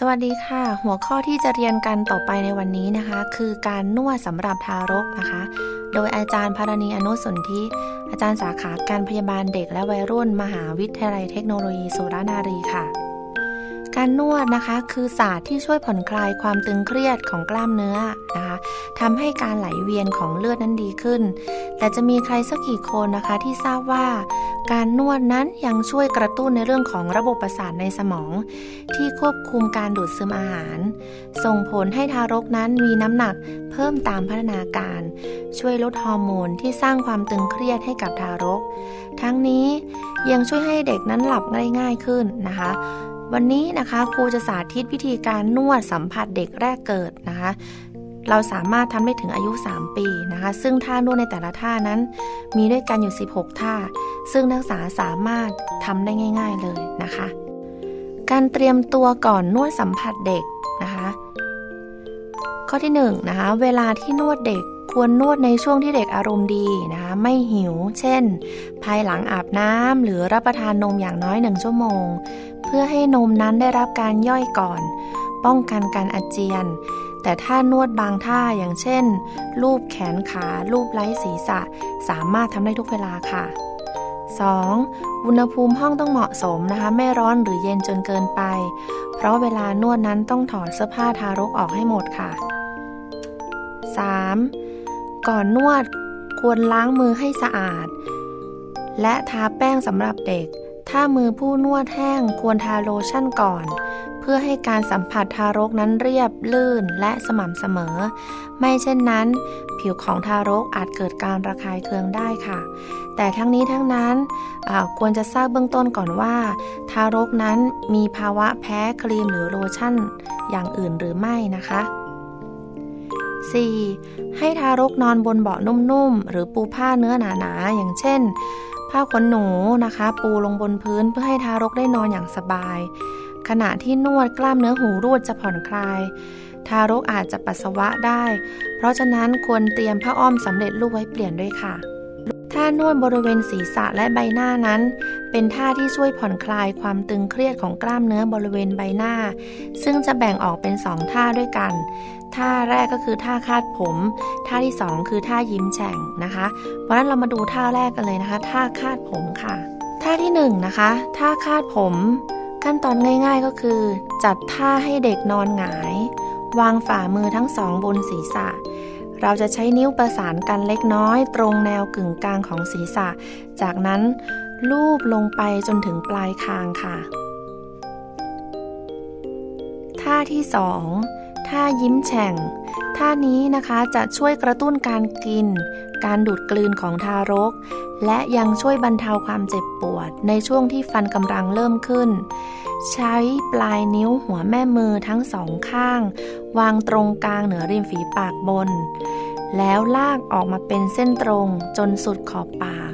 สวัสดีค่ะ หัวข้อที่จะเรียนกันต่อไปในวันนี้นะคะ คือการนวดสำหรับทารกนะคะ โดยอาจารย์พารณีอนุสนธิอาจารย์สาขาการพยาบาลเด็กและวัยรุ่น มหาวิทยาลัยเทคโนโลยีสุรานารีค่ะ การนวดนะคะคือศาสตร์ที่ช่วยผ่อนคลายความตึงเครียดของกล้ามเนื้อนะคะทำให้การไหลเวียนของเลือดนั้นดีขึ้น แต่จะมีใครสักกี่คนนะคะที่ทราบว่า การนวดนั้นยังช่วยกระตุ้นในเรื่องของระบบประสาทในสมอง ที่ควบคุมการดูดซึมอาหาร ส่งผลให้ทารกนั้นมีน้ำหนักเพิ่มตามพัฒนาการ ช่วยลดฮอร์โมนที่สร้างความตึงเครียดให้กับทารก ทั้งนี้ยังช่วยให้เด็กนั้นหลับง่ายขึ้นนะคะ วันนี้นะคะครูจะสาธิตวิธีการนวดสัมผัสเด็กแรกเกิดนะคะ เราสามารถทำได้ถึงอายุ 3 ปีนะคะ ซึ่งท่านวดในแต่ละท่านั้น มีด้วยกันอยู่ 16 ท่า ซึ่งนักศึกษาสามารถทำได้ง่าย ๆเลยนะคะ การเตรียมตัวก่อนนวดสัมผัสเด็กนะคะ ข้อที่1นงนะคะเวลาที่นวดเด็กควรนวดในช่วงที่เด็กอารมณ์ดีนะคะ ไม่หิว เช่น ภายหลังอาบน้ำหรือรับประทานนมอย่างน้อยหนึ่งชั่วโมง พื่อให้นมนั้นได้รับการย่อยก่อน ป้องกันการอาเจียน แต่ถ้านวดบางท่าอย่างเช่นรูปแขนขารูปไล้ศีรษะ สามารถทำได้ทุกเวลาค่ะ 2. อุณหภูมิห้องต้องเหมาะสมนะคะ ไม่ร้อนหรือเย็นจนเกินไป เพราะเวลานวดนั้นต้องถอดเสื้อผ้าทารกออกให้หมดค่ะ 3. ก่อนนวดควรล้างมือให้สะอาด และทาแป้งสำหรับเด็ก ถ้ามือผู้นวดแห้งควรทาโลชั่นก่อน เพื่อให้การสัมผัสทารกนั้นเรียบลื่นและสม่ำเสมอ ไม่เช่นนั้น ผิวของทารกอาจเกิดการระคายเคืองได้ค่ะ แต่ทั้งนี้ทั้งนั้นควรจะทราบเบื้องต้นก่อนว่า ทารกนั้นมีภาวะแพ้ครีมหรือโลชั่น อย่างอื่นหรือไม่นะคะ 4. ให้ทารกนอนบนเบาะนุ่มๆ หรือปูผ้าเนื้อหนาๆ อย่างเช่น ผ้าขนหนูนะคะ ปูลงบนพื้นเพื่อให้ทารกได้นอนอย่างสบาย ขณะที่นวดกล้ามเนื้อหูรูดจะผ่อนคลาย ทารกอาจจะปัสสาวะได้ เพราะฉะนั้นควรเตรียมผ้าอ้อมสำเร็จรูปไว้เปลี่ยนด้วยค่ะ ท่านวดบริเวณศีรษะและใบหน้านั้น เป็นท่าที่ช่วยผ่อนคลายความตึงเครียดของกล้ามเนื้อบริเวณใบหน้า ซึ่งจะแบ่งออกเป็น 2 ท่าด้วยกัน ท่าแรกก็คือท่าคาดผม ท่าที่ 2 คือท่ายิ้มแฉ่งนะคะ เพราะนั้นเรามาดูท่าแรกกันเลยนะคะ ท่าคาดผมค่ะ ท่าที่1นนะคะท่าคาดผม ขั้นตอนง่าย ๆก็คือ จัดท่าให้เด็กนอนหงาย วางฝ่ามือทั้งสองบนศีรษะ เราจะใช้นิ้วประสานกันเล็กน้อย ตรงแนวกึ่งกลางของศีรษะ จากนั้นลูบลงไปจนถึงปลายคางค่ะ ท่าที่ 2 ท่ายิ้มแฉ่ง ท่านี้นะคะจะช่วยกระตุ้นการกิน การดูดกลืนของทารก และยังช่วยบรรเทาความเจ็บปวด ในช่วงที่ฟันกำลังเริ่มขึ้น ใช้ปลายนิ้วหัวแม่มือทั้งสองข้าง วางตรงกลางเหนือริมฝีปากบน แล้วลากออกมาเป็นเส้นตรงจนสุดขอบปาก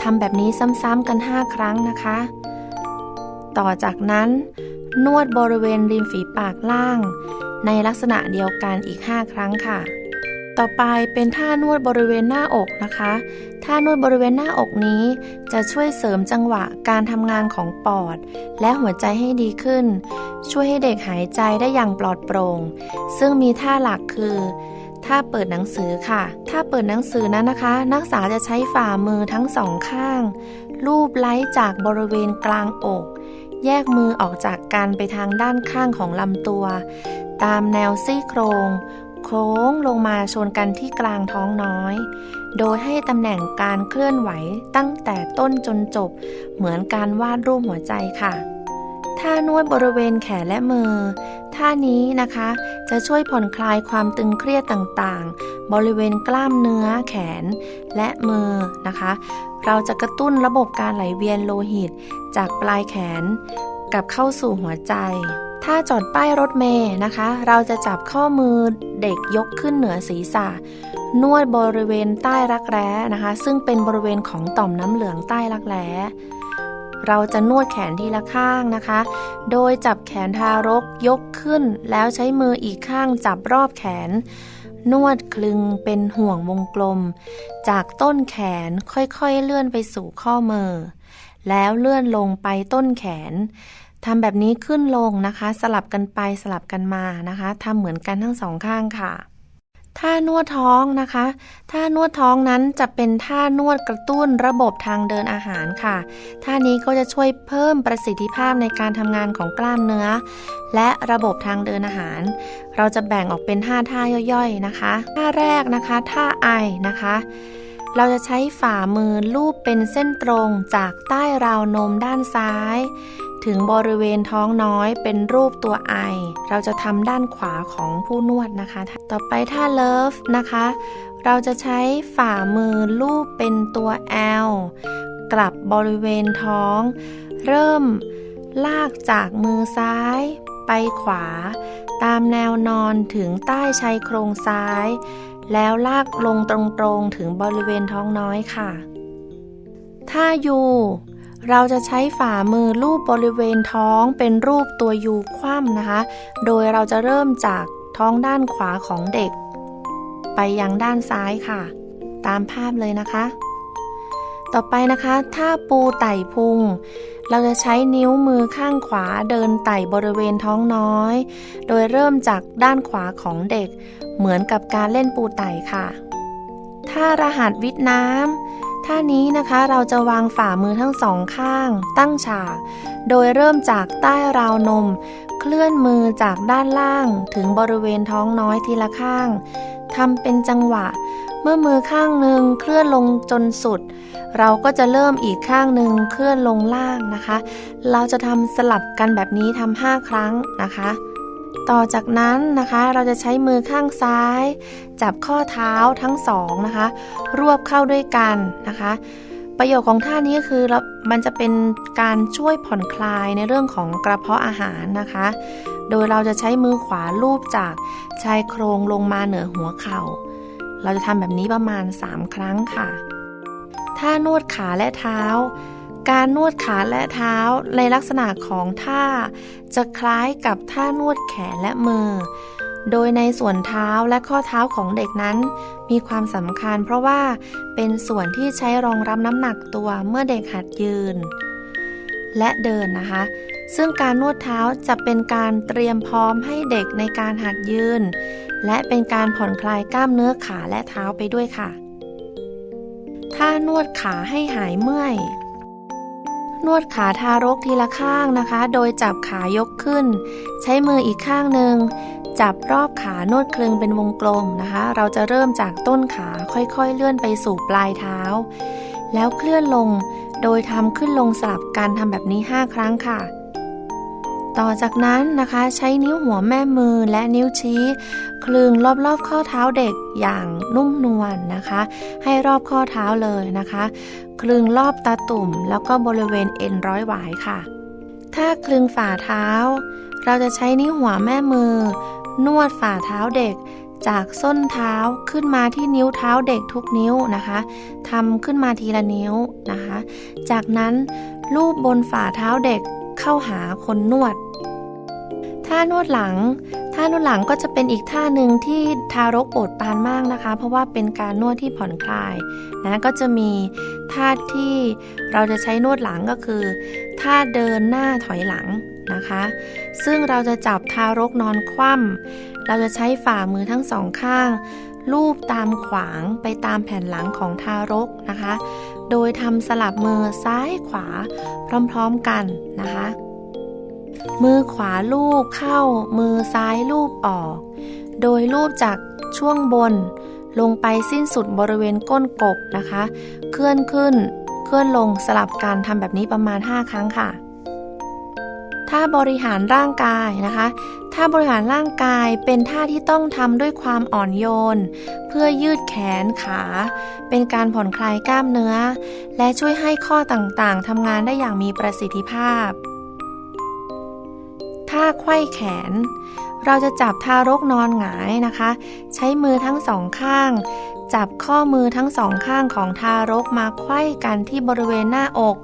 ทำแบบนี้ซ้ำๆกัน 5 ครั้งนะคะ ต่อจากนั้น นวดบริเวณริมฝีปากล่าง ในลักษณะเดียวกันอีก 5 ครั้งค่ะ ต่อไปเป็นท่านวดบริเวณหน้าอกนะคะ ท่านวดบริเวณหน้าอกนี้ จะช่วยเสริมจังหวะการทำงานของปอด และหัวใจให้ดีขึ้น ช่วยให้เด็กหายใจได้อย่างปลอดโปร่ง ซึ่งมีท่าหลักคือ ท่าเปิดหนังสือค่ะ ถ้าเปิดหนังสือนั้นนะคะ นักศึกษาจะใช้ฝ่ามือทั้งสองข้างลูบไล้จากบริเวณกลางอก แยกมือออกจากกันไปทางด้านข้างของลำตัว ตามแนวซี่โครง โค้งลงมาชนกันที่กลางท้องน้อย โดยให้ตำแหน่งการเคลื่อนไหวตั้งแต่ต้นจนจบ เหมือนการวาดรูปหัวใจค่ะท่านวดบริเวณแขนและมือ ท่านี้นะคะจะช่วยผ่อนคลายความตึงเครียดต่างๆ บริเวณกล้ามเนื้อแขนและมือนะคะ เราจะกระตุ้นระบบการไหลเวียนโลหิต จากปลายแขนกลับเข้าสู่หัวใจ ถ้าจอดป้ายรถเมย์นะคะ เราจะจับข้อมือเด็กยกขึ้นเหนือศีรษะ นวดบริเวณใต้รักแร้นะคะ ซึ่งเป็นบริเวณของต่อมน้ำเหลืองใต้รักแร้ เราจะนวดแขนทีละข้างนะคะ โดยจับแขนทารกยกขึ้น แล้วใช้มืออีกข้างจับรอบแขน นวดคลึงเป็นห่วงวงกลม จากต้นแขนค่อยๆเลื่อนไปสู่ข้อมือ แล้วเลื่อนลงไปต้นแขนทำแบบนี้ขึ้นลงนะคะ สลับกันไปสลับกันมานะคะทำเหมือนกันทั้งสองข้างค่ะ ท่านวดท้องนะคะ ท่านวดท้องนั้นจะเป็นท่านวดกระตุ้นระบบทางเดินอาหารค่ะ ท่านี้ก็จะช่วยเพิ่มประสิทธิภาพในการทำงานของกล้ามเนื้อ และระบบทางเดินอาหาร เราจะแบ่งออกเป็น 5 ท่าย่อยๆนะคะ ท่าแรกนะคะ ท่าไอนะคะ เราจะใช้ฝ่ามือลูบเป็นเส้นตรงจากใต้ราวนมด้านซ้าย ถึงบริเวณท้องน้อยเป็นรูปตัวไอ เราจะทำด้านขวาของผู้นวดนะคะ ต่อไปท่าเลิฟนะคะ เราจะใช้ฝ่ามือลูบเป็นตัว L กลับบริเวณท้อง เริ่มลากจากมือซ้ายไปขวา ตามแนวนอนถึงใต้ชายโครงซ้าย แล้วลากลงตรงๆถึงบริเวณท้องน้อยค่ะถ้ายู เราจะใช้ฝ่ามือลูบบริเวณท้องเป็นรูปตัวยูคว่ำนะคะ โดยเราจะเริ่มจากท้องด้านขวาของเด็ก ไปยังด้านซ้ายค่ะ ตามภาพเลยนะคะ ต่อไปนะคะถ้าปูไต่พุง เราจะใช้นิ้วมือข้างขวาเดินไต่บริเวณท้องน้อย โดยเริ่มจากด้านขวาของเด็ก เหมือนกับการเล่นปูไต่ค่ะถ้ารหัสวิทน้ำ ท่านี้นะคะเราจะวางฝ่ามือทั้งสองข้าง ตั้งฉาก โดยเริ่มจากใต้ราวนม เคลื่อนมือจากด้านล่าง ถึงบริเวณท้องน้อยทีละข้างทำเป็นจังหวะ เมื่อมือข้างหนึ่งเคลื่อนลงจนสุด เราก็จะเริ่มอีกข้างหนึ่งเคลื่อนลงล่างนะคะ เราจะทำสลับกันแบบนี้ทำห้าครั้งนะคะ ต่อจากนั้นนะคะเราจะใช้มือข้างซ้าย จับข้อเท้าทั้งสองนะคะ รวบเข้าด้วยกันนะคะ ประโยชน์ของท่านี้ก็คือมันจะเป็นการช่วยผ่อนคลายในเรื่องของกระเพาะอาหารนะคะ โดยเราจะใช้มือขวาลูบจากชายโครงลงมาเหนือหัวเข่า เราจะทำแบบนี้ประมาณ 3 ครั้งค่ะ ท่านวดขาและเท้า การนวดขาและเท้าในลักษณะของท่า จะคล้ายกับท่านวดแขนและมือ โดยในส่วนเท้าและข้อเท้าของเด็กนั้น มีความสำคัญเพราะว่าเป็นส่วนที่ใช้รองรับน้ำหนักตัวเมื่อเด็กหัดยืน และเดินนะคะ ซึ่งการนวดเท้าจะเป็นการเตรียมพร้อมให้เด็กในการหัดยืน และเป็นการผ่อนคลายกล้ามเนื้อขาและเท้าไปด้วยค่ะ ท่านวดขาให้หายเมื่อย นวดขาทารกทีละข้างนะคะ โดยจับขายกขึ้น ใช้มืออีกข้างหนึ่งจับรอบขานวดคลึงเป็นวงกลมนะคะ เราจะเริ่มจากต้นขาค่อยๆ เลื่อนไปสู่ปลายเท้า แล้วเคลื่อนลง โดยทำขึ้นลงสลับกันทำแบบนี้ 5 ครั้งค่ะ ต่อจากนั้นนะคะใช้นิ้วหัวแม่มือและนิ้วชี้ คลึงรอบๆข้อเท้าเด็กอย่างนุ่มนวลนะคะ ให้รอบข้อเท้าเลยนะคะ คลึงรอบตาตุ่ม แล้วก็บริเวณเอ็นร้อยหวายค่ะ ถ้าคลึงฝ่าเท้า เราจะใช้นิ้วหัวแม่มือ นวดฝ่าเท้าเด็กจากส้นเท้าขึ้นมาที่นิ้วเท้าเด็กทุกนิ้วนะคะทำขึ้นมาทีละนิ้วนะคะ จากนั้นลูบบนฝ่าเท้าเด็กเข้าหาคนนวด ท่านวดหลัง ท่านวดหลังก็จะเป็นอีกท่าหนึ่งที่ทารกโปรดปานมากนะคะ เพราะว่าเป็นการนวดที่ผ่อนคลายนะก็จะมีท่าที่เราจะใช้นวดหลังก็คือท่าเดินหน้าถอยหลังนะคะ ซึ่งเราจะจับทารกนอนคว่ำเราจะใช้ฝ่ามือทั้งสองข้างลูบตามขวางไปตามแผ่นหลังของทารกนะคะ โดยทำสลับมือซ้ายขวาพร้อมๆกันนะคะ มือขวาลูบเข้า มือซ้ายลูบออก โดยลูบจากช่วงบน ลงไปสิ้นสุดบริเวณก้นกบนะคะ เคลื่อนขึ้น เคลื่อนลงสลับการทำแบบนี้ประมาณ 5 ครั้งค่ะถ้าบริหารร่างกายนะคะถ้าบริหารร่างกายเป็นท่าที่ต้องทำด้วยความอ่อนโยน เพื่อยืดแขนขา เป็นการผ่อนคลายกล้ามเนื้อ และช่วยให้ข้อต่างๆทำงานได้อย่างมีประสิทธิภาพ ท่าไขว้แขน เราจะจับทารกนอนหงายนะคะ ใช้มือทั้งสองข้าง จับข้อมือทั้งสองข้างของทารกมาไขว้กันที่บริเวณหน้าอก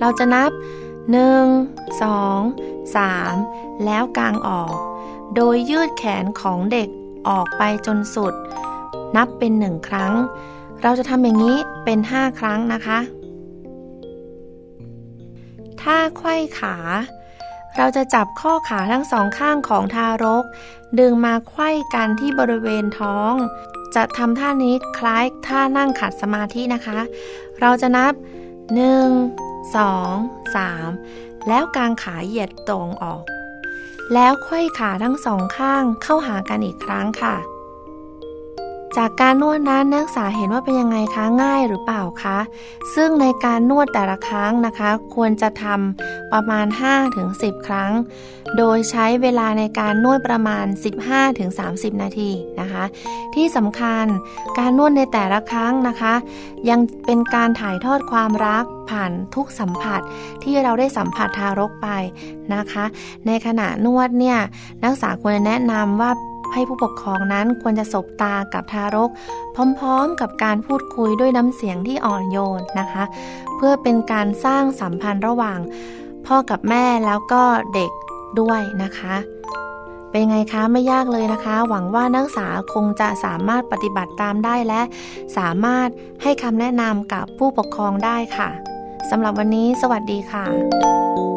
เราจะนับ 1 2 3 แล้วกางออก โดยยืดแขนของเด็กออกไปจนสุด นับเป็นหนึ่งครั้ง เราจะทำอย่างนี้เป็น 5 ครั้งนะคะท่าไขว้ขา เราจะจับข้อขาทั้งสองข้างของทารก ดึงมาไขว้กันที่บริเวณท้อง จะทำท่านี้คล้ายท่านั่งขัดสมาธินะคะ เราจะนับ 1 2 3 แล้วกางขาเหยียดตรงออก แล้วไขว้ขาทั้งสองข้างเข้าหากันอีกครั้งค่ะ จากการนวดนั้นนักศึกษาเห็นว่าเป็นยังไงคะง่ายหรือเปล่าคะ ซึ่งในการนวดแต่ละครั้งนะคะ ควรจะทำประมาณ 5-10 ครั้ง โดยใช้เวลาในการนวดประมาณ 15-30 นาทีนะคะ ที่สำคัญการนวดในแต่ละครั้งนะคะ ยังเป็นการถ่ายทอดความรักผ่านทุกสัมผัสที่เราได้สัมผัสทารกไปนะคะ ในขณะนวดเนี่ยนักศึกษาควรแนะนำว่า ให้ผู้ปกครองนั้นควรจะสบตากับทารก พร้อมๆ กับการพูดคุยด้วยน้ำเสียงที่อ่อนโยนนะคะ เพื่อเป็นการสร้างสัมพันธ์ระหว่าง พ่อกับแม่แล้วก็เด็กด้วยนะคะเป็นไงคะไม่ยากเลยนะคะ หวังว่านักศึกษาคงจะสามารถปฏิบัติตามได้และ สามารถให้คำแนะนำกับผู้ปกครองได้ค่ะสำหรับวันนี้ สวัสดีค่ะ